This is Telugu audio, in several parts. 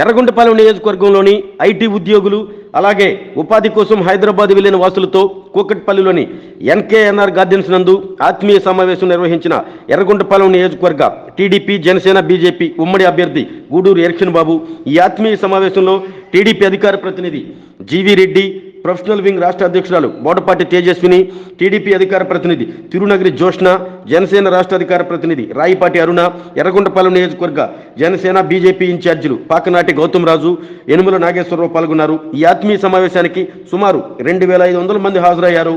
ఎర్రగుంటపాలెం నియోజకవర్గంలోని ఐటీ ఉద్యోగులు అలాగే ఉపాధి కోసం హైదరాబాద్ వెళ్ళిన వాసులతో కూకట్పల్లిలోని ఎన్కేఎన్ఆర్ గార్డెన్స్ నందు ఆత్మీయ సమావేశం నిర్వహించిన ఎర్రగుంటపాలెం నియోజకవర్గ టీడీపీ జనసేన బీజేపీ ఉమ్మడి అభ్యర్థి గూడూరు ఎరక్షన్ బాబు ఈ ఆత్మీయ సమావేశంలో టీడీపీ అధికార ప్రతినిధి జీవీ రెడ్డి ప్రొఫెషనల్ వింగ్ రాష్ట్ర అధ్యక్షురాలు బోటపాటి తేజస్విని టీడీపీ అధికార ప్రతినిధి తిరునగరి జోష్న జనసేన రాష్ట్ర అధికార ప్రతినిధి రాయిపాటి అరుణ ఎర్రగొండపాలెం నియోజకవర్గ జనసేన బీజేపీ ఇన్ఛార్జీలు పాకనాటి గౌతమ్ రాజు యనుమల నాగేశ్వరరావు పాల్గొన్నారు. ఈ ఆత్మీయ సమావేశానికి సుమారు రెండు వేల ఐదు వందల మంది హాజరయ్యారు.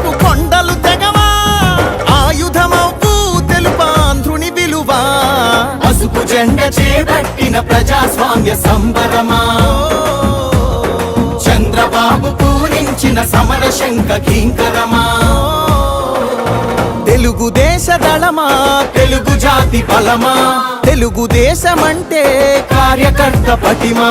కొండలు తెగవా? తెలుపాంధ్రుని విలువా? పసుపు జెండ చేపట్టిన ప్రజాస్వామ్య సంబరమా? చంద్రబాబు పూరించిన సమర శంఖ కింకరమా తెలుగుదేశ దళమా? తెలుగు జాతి బలమా? తెలుగుదేశమంటే కార్యకర్త పటిమా?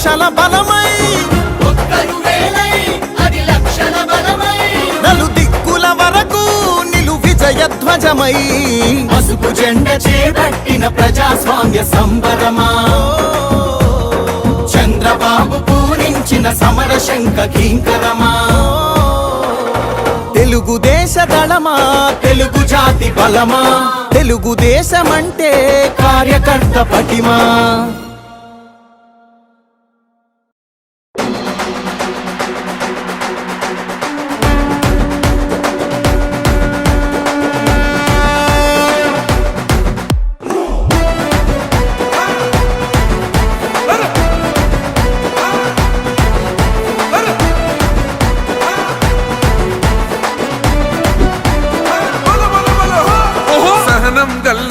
లక్షల బలమై. నలు దిక్కుల వరకు నిలు విజయ ధ్వజమై. పసుపు జెండ చేపట్టిన ప్రజాస్వామ్య సంబరమా? చంద్రబాబు పూరించిన సమర శంఖ కింకరమా? తెలుగుదేశ దళమా? తెలుగు జాతి బలమా? తెలుగుదేశమంటే కార్యకర్త పటిమా?